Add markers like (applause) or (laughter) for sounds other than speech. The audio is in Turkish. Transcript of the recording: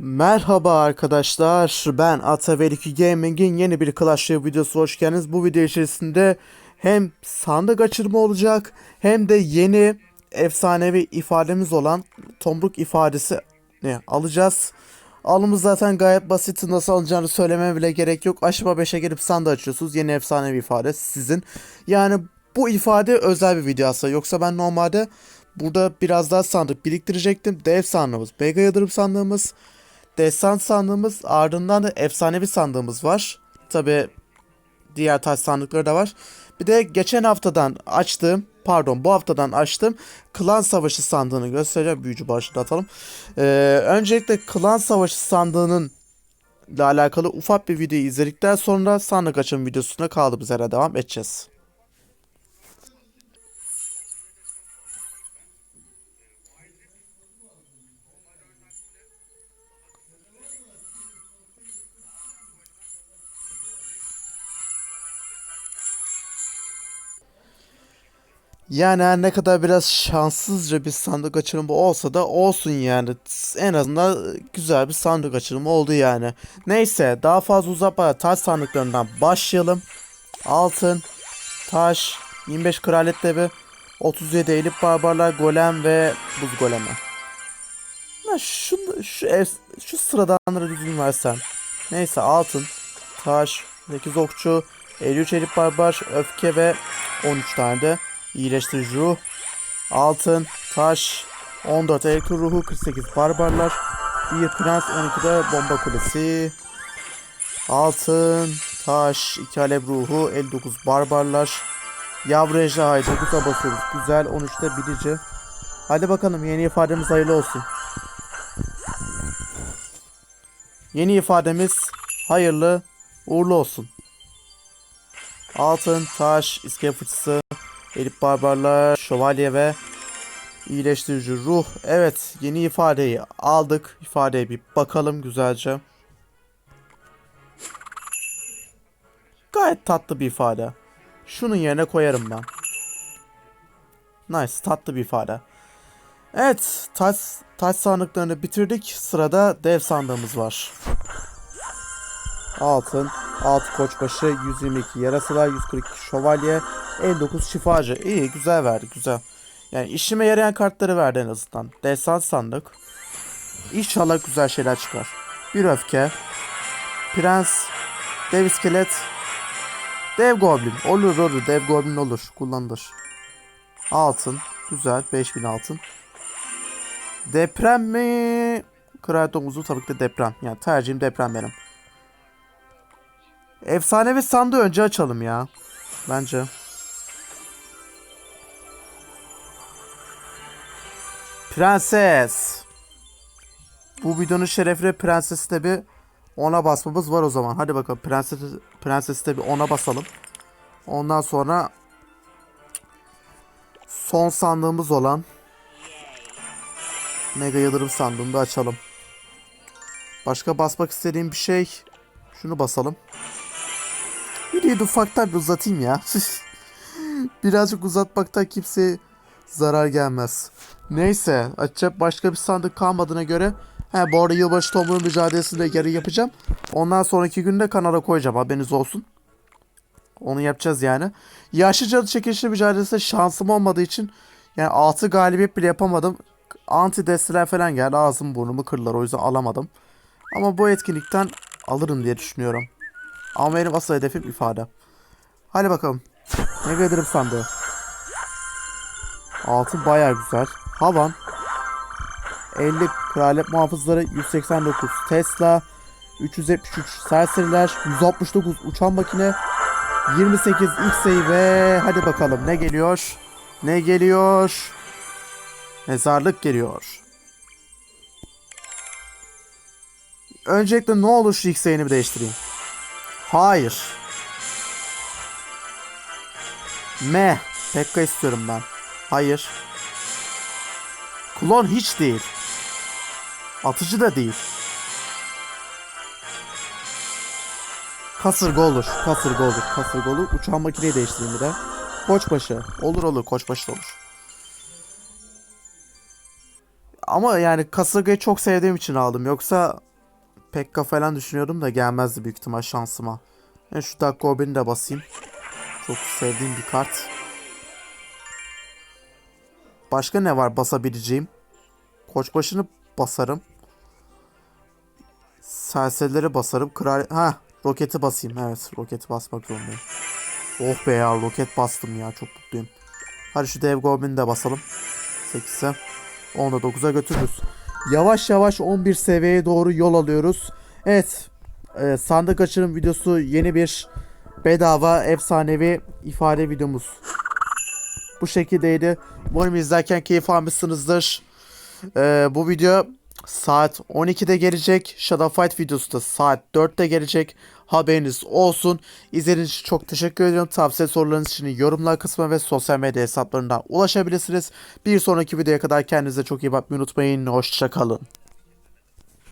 Merhaba arkadaşlar. Ben Atavel2 Gaming'in yeni bir Clash Royale videosu hoş geldiniz. Bu video içerisinde hem sandık açılımı olacak hem de yeni efsanevi ifademiz olan tomruk ifadesi ne alacağız. Alımız zaten gayet basit. Nasıl alacağını söylememe bile gerek yok. Aşama 5'e gelip sandığı açıyorsunuz. Yeni efsanevi ifade sizin. Yani bu ifade özel bir video aslında. Yoksa ben normalde burada biraz daha sandık biriktirecektim. Dev sandığımız, Mega yıldırım sandığımız, Destan sandığımız ardından da efsanevi sandığımız var. Tabi diğer taş sandıkları da var. Bir de geçen haftadan açtığım pardon bu haftadan açtığım Klan Savaşı sandığını göstereceğim. Büyücü başlığı atalım. Ee, öncelikle Klan Savaşı sandığının ile alakalı ufak bir videoyu izledikten sonra sandık açım videosuna kaldığımız yere devam edeceğiz. Yani her ne kadar biraz şanssızca bir sandık açılımı olsa da olsun yani. En azından güzel bir sandık açılımı oldu yani. Neyse daha fazla uzatmadan taş sandıklarından başlayalım. Altın, taş, 25 kraliyet devi, 37 elip barbarlar, golem ve buz golemi. Ya şu, şu, ev, şu sıradanları düzgün versen. Neyse altın, taş, 8 okçu, 53 elip barbar, öfke ve 13 tane de İyileştirici ruh. Altın, taş, 14 elektro ruhu, 48 barbarlar. Bir prens, 12'de bomba kulesi. Altın, taş, 2 alev ruhu, 59 barbarlar. Yavru ejderhayı 9'a basıyoruz. Güzel, 13'te bilici. Hadi bakalım yeni ifademiz hayırlı olsun. Yeni ifademiz hayırlı uğurlu olsun. Altın, taş, iskelet fıçısı, Elip barbarlar, şövalye ve iyileştirici ruh. Evet yeni ifadeyi aldık. İfadeye bir bakalım güzelce. Gayet tatlı bir ifade. Şunun yerine koyarım ben. Nice tatlı bir ifade. Evet taş, taş sandıklarını bitirdik. Sırada dev sandığımız var. Altın, 6 koçbaşı, 122 yarasılar, 142 şövalye, 59 şifacı. İyi güzel verdi güzel. Yani işime yarayan kartları verdi en azından. Destan sandık. İnşallah güzel şeyler çıkar. Bir öfke. Prens. Dev iskelet. Dev goblin. Olur olur. Dev goblin olur. Kullanılır. Altın. Güzel. 5000 altın. Deprem mi? Kraliyet domuzu tabii ki de deprem. Yani tercihim deprem benim. Efsanevi sandığı önce açalım ya. Bence. Prenses. Bu videonun şerefine prensesi de bir ona basmamız var o zaman. Hadi bakalım prenses prensesi de bir ona basalım. Ondan sonra son sandığımız olan Mega Yıldırım sandığını da açalım. Başka basmak istediğim bir şey şunu basalım. Videoyu da ufaktan bir uzatayım ya. (laughs) Birazcık uzatmaktan kimseye zarar gelmez. Neyse açacak başka bir sandık kalmadığına göre He bu arada yılbaşı tomruğu mücadelesini de geri yapacağım. Ondan sonraki günde kanala koyacağım haberiniz olsun. Onu yapacağız yani. Yaşlı cadı çekilişi mücadelesinde şansım olmadığı için yani 6 galibiyet bile yapamadım. Anti desteler falan geldi ağzım burnumu kırdılar o yüzden alamadım. Ama bu etkinlikten alırım diye düşünüyorum. Ama benim asıl hedefim ifade. Hadi bakalım. Ne gelirim sandığı. Altın bayağı güzel. Havan. 50 kraliyet muhafızları 189 Tesla 373 serseriler 169 uçan makine 28 X-Ray ve hadi bakalım ne geliyor ne geliyor mezarlık geliyor öncelikle ne olur şu X-Ray'ini bir değiştireyim hayır M Pekka istiyorum ben hayır Klon hiç değil. Atıcı da değil. Kasırga olur. Kasırga olur. Kasırga olur. Uçağın makineyi değiştireyim bir de. Koçbaşı. Olur olur. Koçbaşı da olur. Ama yani kasırgayı çok sevdiğim için aldım. Yoksa Pekka falan düşünüyordum da gelmezdi büyük ihtimal şansıma. Ben şu Dark Goblin'i de basayım. Çok sevdiğim bir kart. Başka ne var basabileceğim? Koçbaşını basarım. Serserileri basarım. Kral... Ha, roketi basayım. Evet, roketi basmak zorundayım. Oh be ya, roket bastım ya. Çok mutluyum. Hadi şu dev goblin'i de basalım. 8'e. 10'da 9'a götürürüz. Yavaş yavaş 11 seviyeye doğru yol alıyoruz. Evet. E, sandık açılım videosu yeni bir bedava efsanevi ifade videomuz. Bu şekildeydi. Umarım izlerken keyif almışsınızdır. E, bu video saat 12'de gelecek. Shadow Fight videosu da saat 4'te gelecek. Haberiniz olsun. İzlediğiniz için çok teşekkür ediyorum. Tavsiye sorularınız için yorumlar kısmına ve sosyal medya hesaplarından ulaşabilirsiniz. Bir sonraki videoya kadar kendinize çok iyi bakmayı unutmayın. Hoşçakalın.